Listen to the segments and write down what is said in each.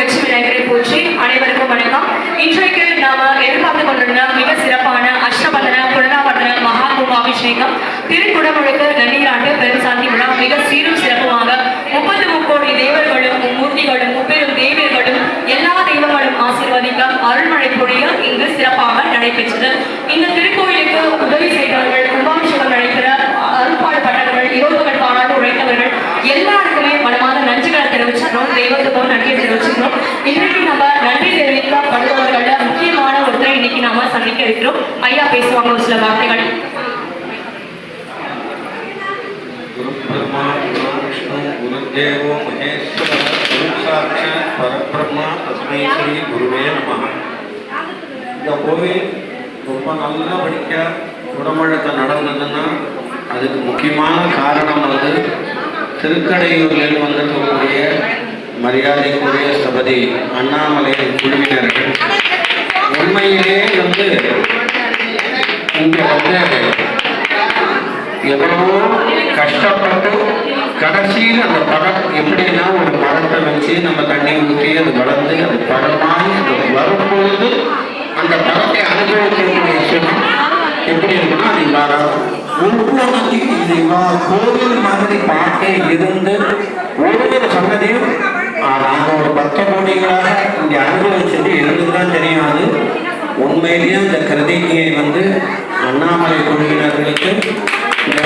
வெற்றி விநாயகரை போற்றி அனைவருக்கும் வணக்கம். இன்றைக்கு நாம எதிர்பார்த்து கொண்டிருந்த மிக சிறப்பான அஷ்டபந்தன புனராவர்த்தன மகா கும்பாபிஷேகம் திருக்குடமுழுக்கு நன்னீராட்டு பெருசாந்தி விழா மிக சீரும் சிறப்புமாக முப்பது முக்கோடி தேவர்களும் மூர்த்திகளும் முப்பெரும் தேவியர்களும் எல்லா தெய்வங்களும் ஆசீர்வதிக்க அருள்மழை பொழிய இங்கு சிறப்பாக நடைபெற்றது. இந்த திருக்கோயிலுக்கு உதவி செய்தவர்கள் கும்பாபிஷேகம் நடைபெற அருள்பாடு பட்டவர்கள் இரவுகள் பாராட்டு உழைத்தவர்கள் எல்லாருக்குமே மனமான நன்றிகளை தெரிவிச்சிருக்கோம் தெய்வத்துக்கும் நன்றியை தெரிவிச்சு இன்னைக்கு நம்ம நன்றி தெரிவிக்கப்படுபவர்கள முக்கியமான ஒருத்தர் இன்னைக்கு நாம சந்திக்க இருக்கிறோம் ஐயா பேசுவாங்க ஒரு சில வார்த்தைகள் குருதேவோ மகேஸ்வர சாட்ச பரபிரம்மா தஸ்மை ஸ்ரீ குருவே நம இந்த கோவில் ரொம்ப நல்லா படிக்க உடம்பழத்தை நடந்ததுன்னா அதுக்கு முக்கியமான காரணம் வந்து திருக்கடையூரில் வந்திருக்கக்கூடிய மரியாதைக்குரிய சபதி அண்ணாமலை குழுவினர்கள். உண்மையிலே வந்து இங்கே வந்து எவ்வளவோ கஷ்டப்பட்டு கடைசியில் அந்த படம் எப்படின்னா ஒரு மரத்தை வச்சு நம்ம தண்ணி ஊற்றி அது வளர்ந்து அது படமாகி அது வரும்பொழுது அந்த படத்தை அனுபவிக்கக்கூடிய சுகம் எப்படி இருக்குன்னா அது இவ்வாறு ஒவ்வொரு இது கோவில் மாதிரி பார்க்க இருந்து ஒரு ஒரு சன்னதியும் நாங்கள் ஒரு பத்து கோடிகளாக இங்கே அனுபவிச்சது எங்களுக்கு தான் தெரியும் அது. உண்மையிலேயே இந்த கிருதிகையை வந்து அண்ணாமலை குழுவினர்களுக்கு இந்த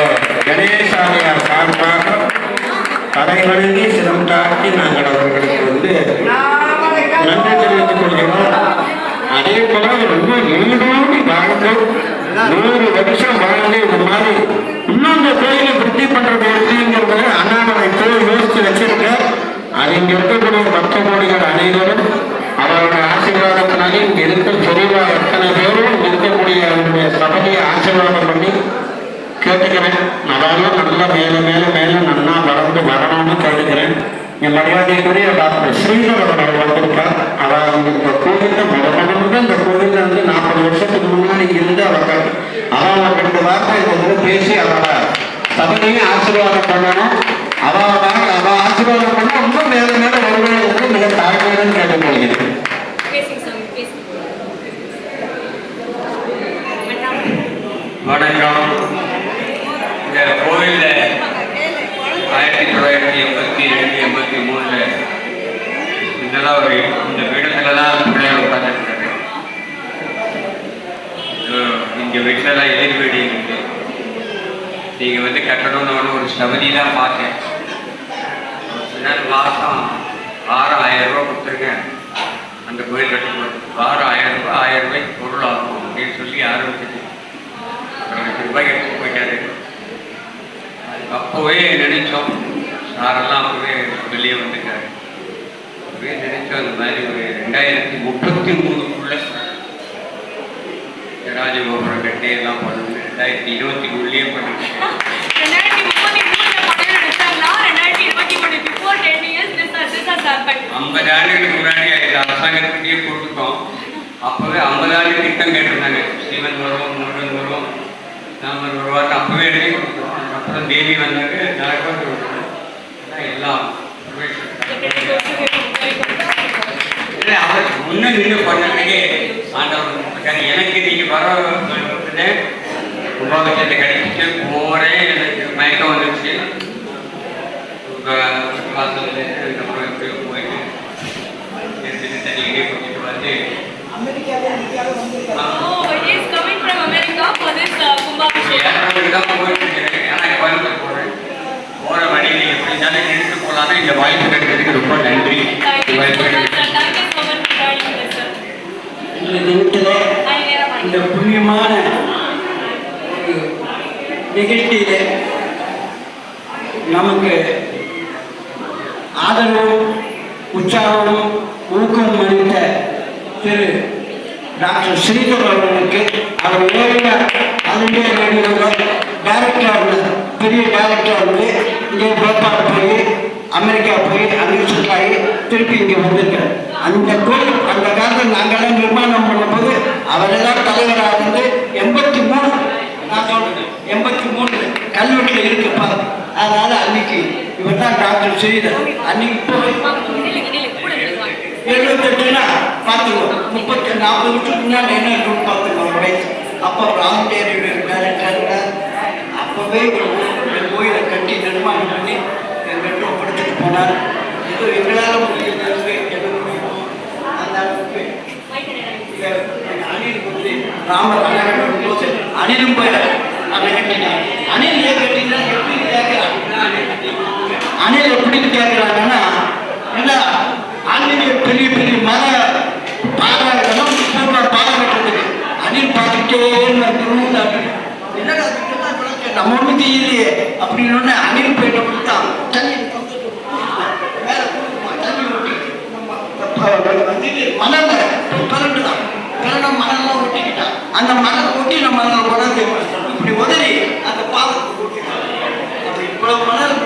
கணேசாலையார் சார்பாக தலைவணங்கி சிரம் தாக்கி நாங்கள் அவர்களுக்கு வந்து நன்றி தெரிவித்துக் கொள்கிறோம் அதே போல ரொம்ப நீடோடி வாழ்ந்து நூறு வருஷம் வாழ்ந்து இந்த மாதிரி இன்னும் இந்த கோயிலை விருத்தி பண்றது எப்படிங்கிறத அண்ணாமலை கோயில் யோசிச்சு வச்சிருக்க அது இங்க இருக்கக்கூடிய பக்த கோடிகள் அனைவரும் அவரோட ஆசீர்வாதத்தினாலே இங்க இருக்க பெரியவா எத்தனை பேரும் இங்க இருக்கக்கூடிய அவருடைய சபையை ஆசீர்வாதம் பண்ணி கேட்டுக்கிறேன். அதெல்லாம் நல்லா மேல மேல மேல நல்லா வளர்ந்து வரணும்னு கேட்டுக்கிறேன். என் மரியாதைக்குரிய டாக்டர் ஸ்ரீதர் அவர்கள் வந்திருக்கார். அவர் இந்த கோவில்ல முதல்ல இந்த கோவில்ல வந்து நாற்பது வருஷத்துக்கு முன்னாடி இருந்து அவர்கள் அவள் ரெண்டு வார்த்தை வந்து பேசி அவரோட சபையையும் ஆசீர்வாதம் பண்ணணும். அவரோட பண்ண இன்னும் மிக தாழ்மையுடன் கேட்டுக்கொள்கிறேன் வணக்கம் இந்த கோவிலில் ஆயிரத்தி தொள்ளாயிரத்தி எண்பத்தி ரெண்டு எண்பத்தி மூணில் இதெல்லாம் ஒரு இந்த பீடத்தில் தான் பிள்ளைகள் உட்காந்துருக்காரு இங்கே வீட்டிலலாம் எதிர் வீடு இருக்கு நீங்கள் வந்து கட்டணும்னு ஒரு சபதி தான் பார்த்தேன் சொன்னார் மாதம் ஆறு ஆயிரம் ரூபா கொடுத்துருக்கேன். அந்த கோயில் கட்டும்போது ஆறு ஆயிரம் ரூபாய் ஆயிரம் ரூபாய்க்கு பொருள் ஆகும் அப்படின்னு சொல்லி ஆரம்பிச்சது அப்புறம் லட்சம் ரூபாய் எடுத்து போயிட்டாரு. அப்போவே நினைச்சோம். சாரெல்லாம் அப்போவே வெளியே வந்துட்டாரு. அப்பவே நினைச்சோம் அந்த மாதிரி ஒரு ரெண்டாயிரத்தி முப்பத்தி மூணுக்குள்ள ராஜகோபுரம் கட்டி எல்லாம் பண்ணணும் ரெண்டாயிரத்தி இருபத்தி மூணுலேயே பண்ணிட்டு ரெண்டாயிரத்தி முப்பத்தி மூணுல படம் எடுத்தாங்களா ரெண்டாயிரத்தி இருபத்தி மூணு before ten years this this has happen ஐம்பது ஆண்டுகளுக்கு முன்னாடி இது அரசாங்கத்துக்கிட்டே அப்போவே ஐம்பது ஆண்டு திட்டம் கேட்டிருந்தாங்க சிவன் வருவோம் முருகன் வருவோம் ராமர் வருவார்னு அப்போவே எழுதி கொடுத்தோம் அதுக்கப்புறம் தேவி வந்தாங்க எல்லாம் அவர் முன்ன நின்று பண்ணதுக்கே ஆண்டவர் எனக்கு இன்னைக்கு வர கும்பாபிஷேகத்தை கிடைச்சிட்டு எனக்கு மயக்கம் வந்துருச்சு வாசல் அதுக்கப்புறம் எப்படியோ போயிட்டு எடுத்துட்டு தண்ணியிலே குடிச்சிட்டு வந்து Oh, வழியில் எப்படி இருந்தாலும் இந்த வாய்ப்பு கிடைக்கிறதுக்கு ரொம்ப நன்றி இந்த இந்த புண்ணியமான நமக்கு ஆதரவும் உற்சாகமும் ஊக்கம் அளித்த திரு டாக்டர் ஸ்ரீதர் அவர்களுக்கு அவர் ஏறிய அதிலே டைரக்டர் பெரிய டைரக்டர் வந்து இங்கே போபால் போய் அமெரிக்கா போய் அங்கே சுற்றாகி திருப்பி இங்கே வந்திருக்கார் அந்த கோயில் அந்த காலத்தில் நாங்களாம் நிர்மாணம் பண்ணும்போது அவரெல்லாம் தலைவராக இருந்து எண்பத்தி மூணு நான் சொல்றேன் எண்பத்தி மூணு கல்வெட்டில் இருக்குப்பா அதனால் அன்னைக்கு இவர் தான் டாக்டர் ஸ்ரீதர். அன்னைக்கு போய் எழுபத்தெட்டுனா பார்த்துக்கோ முப்பத்தி நாற்பது வருஷத்துக்கு முன்னாடி என்ன இருக்கும் பார்த்துக்கோ ஒரு வயசு. அப்போ ராமதேவி டைரக்டர்ல அப்போவே ஒரு ஒரு கோயிலை கட்டி நிர்மாணம் பண்ணி எங்கிட்ட ஒப்படைச்சிட்டு போனார். இது எங்களால் முடியுது அந்த அளவுக்கு அணில் வந்து ராமர் போது அணிலும் போய் அணை கட்டினார். அணில் ஏன் கட்டினா எப்படி அணில் எப்படின்னு கேட்கிறாங்கன்னா என்ன? அணில் பெரிய பெரிய மர பாதுகாக்கணும் பூர்வ பாதுகாக்கிறதுக்கு அணில் பார்த்துட்டே இருந்தா என்னடா நம்ம ஒண்ணும் தெரியலையே? அப்படின்னு அணில் போயிட்டு கொடுத்தான் தண்ணி வந்து மணல் பிறண்டு தான் பிறண்ட மணல்லாம் ஒட்டிக்கிட்டான் அந்த மணல் ஒட்டி நம்ம அதில் இப்படி உதறி அந்த பாதத்தை ஒட்டிட்டான் இவ்வளவு மணல்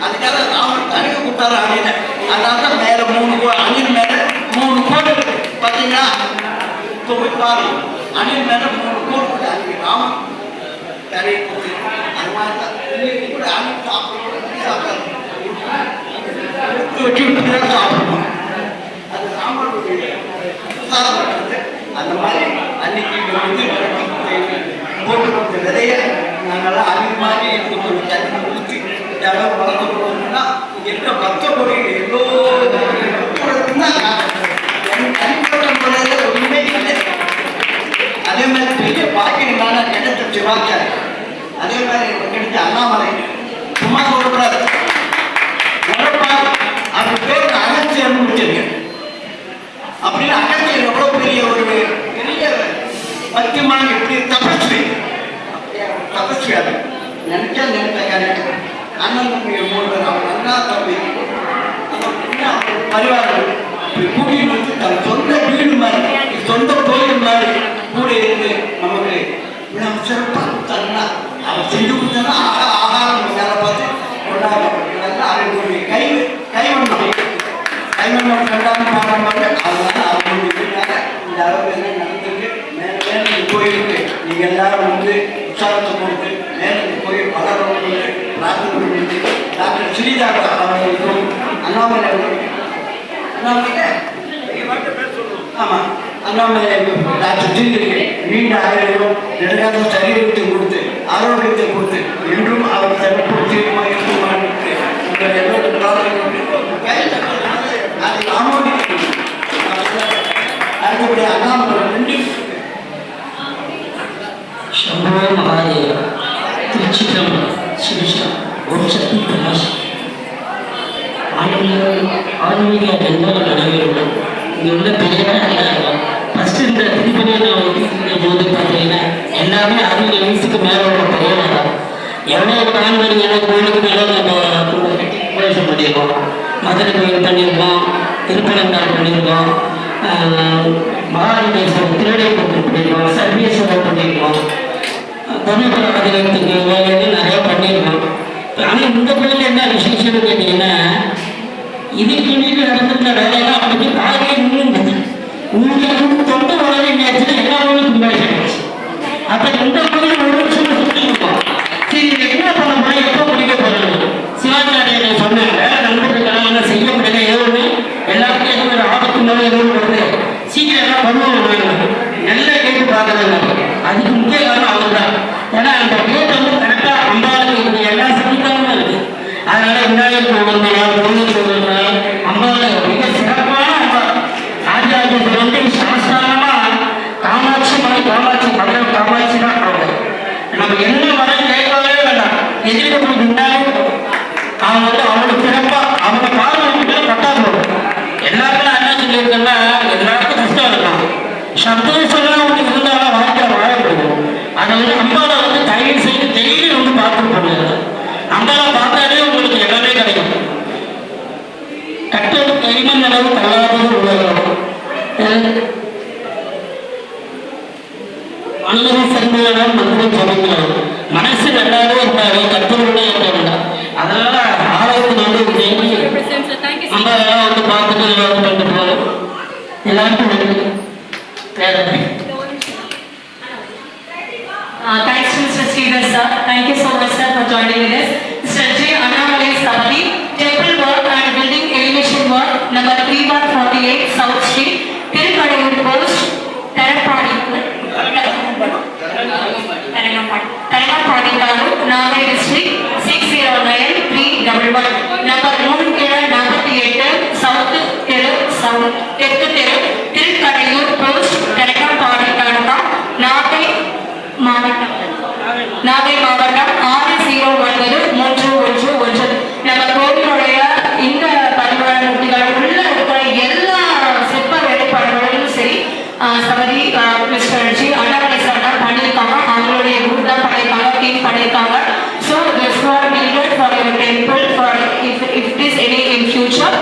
அதுக்காக ராமன் தடுக்க கொடுத்தாரு அணில அதனால தான் மேல மூணு கோ அணியின் மேல மூணு கோடு பார்த்தீங்கன்னா பார்த்தீங்களா இப்போ அணியின் பாருங்க மேல மூணு கோடு கூட அதுக்கு ராமன் தரையை கொடுத்து அது மாதிரி தான். இன்னைக்கு கூட அணி சாப்பிடுறோம் சாப்பிடாது எடுத்து வச்சு விட்டு தான் சாப்பிடணும். அது ராமனுடைய சாப்பிடுறது. அந்த மாதிரி அன்னைக்கு இங்க வந்து போட்டு கொடுத்த விதைய நாங்கெல்லாம் அது மாதிரி இருந்து யாராவது வளர்ந்து போகணும்னா இங்க பக்த கொடி எவ்வளோ அதே மாதிரி பெரிய பாக்கியமான கிடைத்த அதே மாதிரி எனக்கு கிடைச்ச அண்ணாமலை. சும்மா சொல்லக்கூடாது. உடற்பாடு பேர் அகத்தியர்னு வச்சிருக்கேன் அப்படின்னு அகத்தியர் எவ்வளவு பெரிய ஒரு பெரிய பத்தியமான மூணு அண்ணா தம்பி அவன் பரிவாரம் கூட்டிட்டு வந்து தன் சொந்த வீடு மாதிரி சொந்த கோயில் மாதிரி கூட இருந்து நமக்கு நம்ம சிறப்பாக கொடுத்தாங்கன்னா அவன் செஞ்சு கொடுத்தானா ஆகாரம் வேலை பார்த்து கொண்டாடுறோம் அவங்களுடைய கை கைவண்ணம். கைவண்ணம் கண்டாம பார்க்கும்போது அதனால அவங்களுடைய இந்த அளவு என்ன நடந்திருக்கு. மேல கோயிலுக்கு நீங்க எல்லாரும் வந்து உற்சாகத்தை கொடுத்து மேலே போய் கோயில் வளரணும் பிரார்த்தனை டாக்டர் ஸ்ரீதாரா அவர்களுக்கும் அண்ணாமலை அண்ணாமலை நீங்க அண்ணாமலை டாக்டர் ஜிந்திருக்கு நீண்ட ஆயுளும் நெடுங்கால சரீரத்தை கொடுத்து ஆரோக்கியத்தை கொடுத்து என்றும் அவர் சிறப்பு தீர்மா இருக்குமாறு உங்கள் எல்லோரும் பிரார்த்தனை அது அடுத்தபடி அண்ணாமலை எல்லாமே அறுபது வயசுக்கு மேலே உள்ள பெரியவங்க தான். எவ்வளோ கான்வெளி எவ்வளோ கோயிலுக்கு மேலே உபதேசம் பண்ணியிருக்கோம் மதுரை கோயில் பண்ணியிருக்கோம் திருப்பனந்தாள் பண்ணியிருக்கோம் மகாலிங்கேஸ்வரர் திருவிடைப்பட்டு பண்ணியிருக்கோம் சர்வேஸ்வரர் பண்ணியிருக்கோம் தமிழ் அதிகாரத்துக்கு வேலைகள் நிறைய பண்ணியிருக்கோம் ஆனால் இந்த கோயில் என்ன விசேஷம்னு கேட்டீங்கன்னா இதுக்கு நீங்க நடந்திருந்த வேலையெல்லாம் சீக்கிரம் எல்லாம் நல்லா கேட்டு அதுக்கு முக்கிய காரணம் அவர் தான் ஏன்னா அந்த கேட் வந்து கரெக்டாக அம்பாளுக்கு எல்லா சங்கிதாவும் இருக்கு. அதனால விநாயகர் கோவில் கோவில் அம்பாள் மிக சிறப்பான அம்பாள் ராஜராஜேஸ்வரர் வந்து சாஸ்திரமா காமாட்சி மாதிரி காமாட்சி மதுரை காமாட்சி தான் அவங்க நம்ம என்ன வரம் கேட்கவே வேண்டாம் எதிர்க்க முன்னாடி அவங்க வந்து அவனுக்கு சிறப்பா அவங்க பார்வை பட்டா போடும் எல்லாருக்கும் நான் என்ன சொல்லியிருக்கேன்னா எல்லாருக்கும் கஷ்டம் இருக்கும் சந்தோஷம்லாம் ஒன்று இருந்தாலும் வாழ்க்கை வாழ முடியும் அதை வந்து அம்பாவை வந்து தயவு செய்து டெய்லி வந்து பார்த்துட்டு பண்ணுங்க அம்பாவை பார்த்தாலே உங்களுக்கு எல்லாமே கிடைக்கும் கட்டது கைமண் அளவு தள்ளாதது உலகம் மனிதனை சிறந்தவர்கள் மனசு நல்லாவே இருந்தாலே கத்தருடைய அதனால ஆலயத்தில் வந்து நம்ம எல்லாம் வந்து பார்த்துட்டு எல்லாம் பண்ணிட்டு போவோம் எல்லாருக்கும் Uh, thanks to Mr. Sridhar sir. Thank you so much sir for joining with us. Number three one forty eight south street Thirukkadaiyur post தரப்பாடி Tharangambadi. Tharangambadi. Taluk Nagai district six zero nine three double one number mister G Annamalai sir தான் பண்ணியிருக்காங்க அவங்களுடைய group தான் பண்ணியிருக்காங்க team பண்ணியிருக்காங்க so this for needed for your temple for if if this any in future